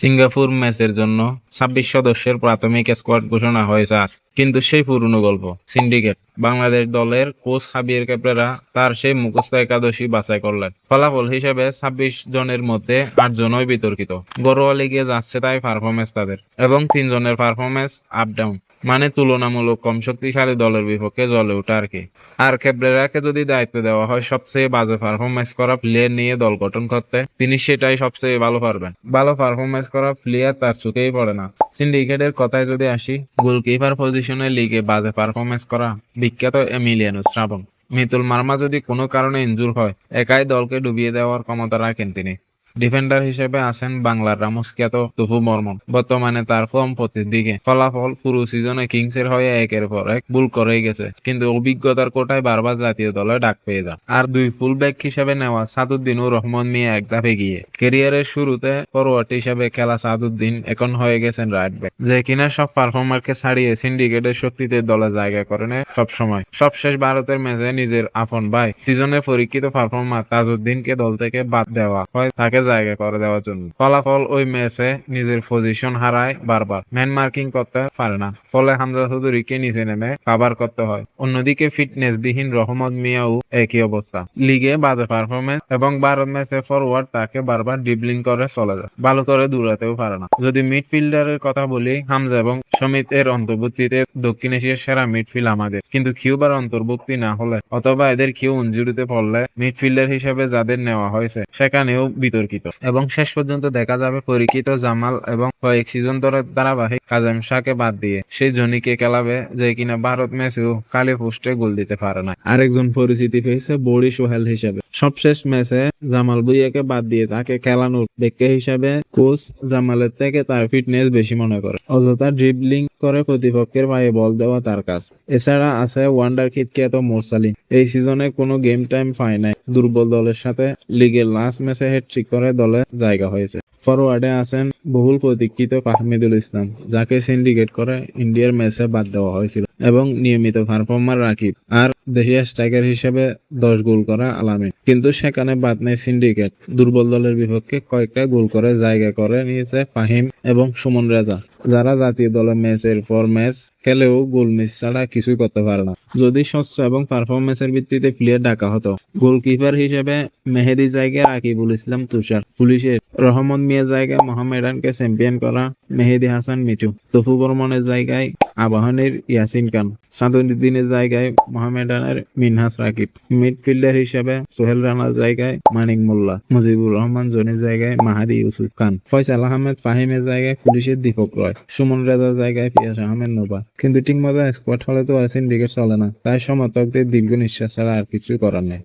Singapore ম্যাচের জন্য ছাব্বিশ সদস্যের প্রাথমিক স্কোয়াড ঘোষণা হয়েছে আজ। কিন্তু সেই পুরনো গল্প সিন্ডিকেট বাংলাদেশ দলের কোচ হাবির ক্যাপ্রেরা তার সেই মুখস্থ একাদশী বাছাই করলেন। ফলাফল হিসেবে ছাব্বিশ জনের মধ্যে আট জনই বিতর্কিত। ঘরোয়া লিগে যাচ্ছে তাই পারফরমেন্স তাদের এবং তিনজনের পারফরমেন্স আপ ডাউন মানে তুলনামূলক কম শক্তিশালী দলের বিপক্ষে জ্বলে ওঠা আর কি। আর ক্যাব্রেরাকে যদি দায়িত্ব দেওয়া হয়, সবচেয়ে বাজে পারফরমেন্স করা প্লেয়ার নিয়ে দল গঠন করতে, তিনি সেটাই সবচেয়ে ভালো পারবেন। ভালো পারফরমেন্স করা প্লেয়ার তার চোখেই পড়ে না। সিন্ডিকেটের কথায় যদি আসি গোলকিপার পজিশনে লিগে বাজে পারফরমেন্স করা বিখ্যাত এমিলিয়ানো শ্রাবণ। মিতুল মার্মা যদি কোনো কারণে ইঞ্জুর হয়, একাই দলকে ডুবিয়ে দেওয়ার ক্ষমতা রাখেন তিনি। ডিফেন্ডার হিসেবে আছেন বাংলার রামুস খ্যাত তুফু বর্মন বর্তমানে তার ফর্ম প্রতির দিকে। ফলাফল পুরো সিজনে কিংসের হয়ে একের পর এক ভুল করেই গেছে। কিন্তু অভিজ্ঞতার কোটায় বারবার জাতীয় দলে ডাক পেয়ে যান। আর দুই ফুল ব্যাক হিসেবে নেওয়া সাদুদ্দিন ও রহমান মিয়া এক ধাপে গিয়ে। ক্যারিয়ারের শুরুতে ফরওয়ার্ড হিসেবে খেলা সাদুদ্দিন এখন হয়ে গেছেন রাইট ব্যাক যে কিনা সব পারফর্মারকে ছাড়িয়ে সিন্ডিকেটের শক্তিতে দলে জায়গা করে নেয় সবসময়। সবশেষ ভারতের ম্যাচে নিজের আপন ভাই। সিজনে পরীক্ষিত পারফর্মার তাজউদ্দিনকে দল থেকে বাদ দেওয়া হয়। তাকে জায়গা করে দেওয়ার জন্য। ফলাফল ওই ম্যাচে নিজের পজিশন হারায় বারবার। ম্যান মার্কিং করতে পারে না। ফলে হামজা চৌধুরীকে নিচে নেমে কাবার করতে হয়। অন্যদিকে ফিটনেস বিহীন রহমত মিয়াও একই অবস্থা। লিগে বাজে পারফরমেন্স এবং ভারত ম্যাচে ফরওয়ার্ড তাকে বারবার ডিবলিং করে চলে যায়। ভালো করে দূরাতেও পারে না। যদি মিডফিল্ডারের কথা বলি, হামজা এবং সমিত এর অন্তর্ভুক্তিতে দক্ষিণ এশিয়ার সেরা মিডফিল্ড আমাদের। কিন্তু কিউবার অন্তর্ভুক্তি না হলে, অথবা এদের কিউ ইনজুরিতে পড়লে মিডফিল্ডার হিসেবে যাদের নেওয়া হয়েছে, সেখানেও বিতর্কিত। এবং শেষ পর্যন্ত দেখা যাবে পরিচিত জামাল এবং কয়েক সিজন ধরে ধারাবাহিক কাজেম শাহকে বাদ দিয়ে। সেই জনিকে খেলাবে যে কিনা ভারত ম্যাচেও কালি পোস্টে গোল দিতে পারে না। আরেকজন পরিচিতি পেয়েছে বড়ি সোহেল হিসেবে। সবশেষ ম্যাচে জামাল ভুইয়াকে বাদ দিয়ে তাকে খেলানোর ব্যক্তি হিসাবে কোচ জামালের থেকে তার ফিটনেস বেশি মনে করে। অযথা ড্রিবলিং করে প্রতিপক্ষের পায়ে বল দেওয়া তার কাজ। এছাড়া আছে ওয়ান্ডার খ্যাত মোরসালিন। এই সিজনে কোনো গেম টাইম পায় নাই। দুর্বল দলের সাথে লিগের লাস্ট ম্যাচে হ্যাট্রিক করে দলে জায়গা হয়েছে। ফরওয়ার্ডে আছেন বহুল প্রতীক্ষিত ফাহমিদুল ইসলাম, যাকে সিন্ডিকেট করে ইন্ডিয়ার ম্যাচে বাদ দেওয়া হয়েছিল। এবং নিয়মিত পারফর্মার রাকিব আর দেশীয় স্ট্রাইকার হিসেবে দশ গোল করা আলামিন কিন্তু সেখানে বাদ নেই সিন্ডিকেট দুর্বল দলের বিপক্ষে কয়েকটা গোল করে জায়গা করে নিয়েছে ফাহিম এবং সুমন রেজা। যারা জাতীয় দলের ম্যাচের পর ম্যাচ খেলেও গোল মিস ছাড়া কিছুই করতে পারে না। যদি স্বচ্ছ এবং পারফরমেন্সের ভিত্তিতে প্লেয়ার ডাকা হতো গোলকিপার হিসেবে মেহেদি জায়গায় রাকিবুল ইসলাম তুষার। পুলিশের রহমান মিয়া জায়গায় মোহামেডানকে চ্যাম্পিয়ন করা মেহেদি হাসান, মিঠু। তফু বর্মনের জায়গায় আবাহনের ইয়াসিন খান। সাদুদ্দিনের জায়গায় মোহামেডানের মিনহাস রাকিব। মিডফিল্ডার হিসেবে সোহেল রানার জায়গায় মানিক মোল্লা। মুজিবুর রহমান জনির জায়গায় মাহাদি ইউসুফ খান। ফয়সাল আহমেদ ফাহিমের জায়গায় পুলিশের দীপক রয়। সুমন রেজার জায়গায় পিয়াস আহমেদ নোবা কিন্তু ঠিক মতো স্কোয়াড হলে তো আর সিন্ডিকেট চলে না। তাই সমর্থকদের দীর্ঘ নিঃশ্বাস ছাড়া আর কিছু করার নেই।